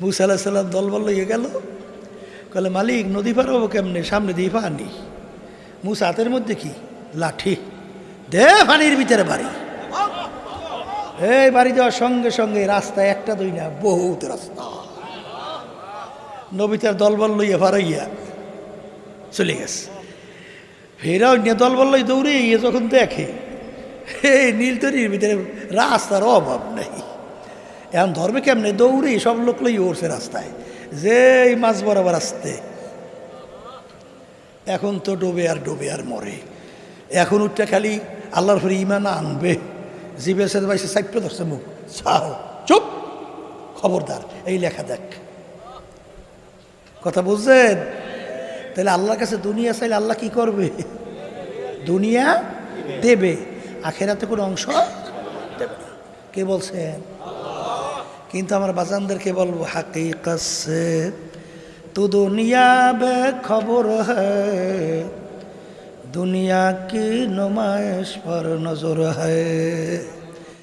মুসা আল্লাহ সাল্লাম দলবল লইয়ে গেল। কলে মালিক, নদী পার হব কেমনে? সামনে দিয়ে পানি। মুসা হাতের মধ্যে কি? লাঠি। দে পানির ভিতরে বাড়ি। এই বাড়ি যাওয়ার সঙ্গে সঙ্গে রাস্তা একটা দুই না, বহুত রাস্তা। নবিতার দলবল লইয়া পারাইয়া চলে গেছে। ফেরা অন্য দলবল লই দৌড়ে যখন দেখে, এই নীলতরির ভিতরে রাস্তার অভাব নেই। এখন ধর্মে কেমনে? দৌড়ে সব লোক লই উঠছে রাস্তায়। যে এই মাছ বরাবর আসতে। এখন তো ডোবে আর ডোবে আর মরে। এখন উঠতে খালি আল্লাহর ফিরে ইমান আনবে। জীবের সাথে বাইসে সাইপ্য ধরছে মুখ। ছাও চুপ। খবরদার, এই লেখা দেখ। কথা বুঝছেন? তাহলে আল্লাহর কাছে দুনিয়া চাইলে আল্লাহ কি করবে? দুনিয়া দেবে। আখেরাতে কোনো অংশ দেবে কে বলছেন? কিন্তু আমার বাজানদেরকে বলব হাকি কাছে তু দুনিয়া বে খবর হুনিয়া কি নুমাইশ পর নজর হ্যায়